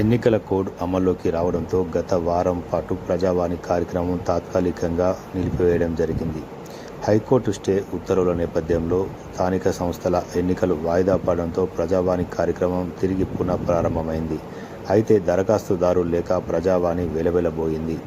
ఎన్నికల కోడ్ అమల్లోకి రావడంతో గత వారం పాటు ప్రజావాణి కార్యక్రమం తాత్కాలికంగా నిలిపివేయడం జరిగింది. హైకోర్టు స్టే ఉత్తర్వుల నేపథ్యంలో స్థానిక సంస్థల ఎన్నికలు వాయిదా పడడంతో ప్రజావాణి కార్యక్రమం తిరిగి పునఃప్రారంభమైంది. అయితే దరఖాస్తుదారులు లేక ప్రజావాణి వెలవెలబోయింది.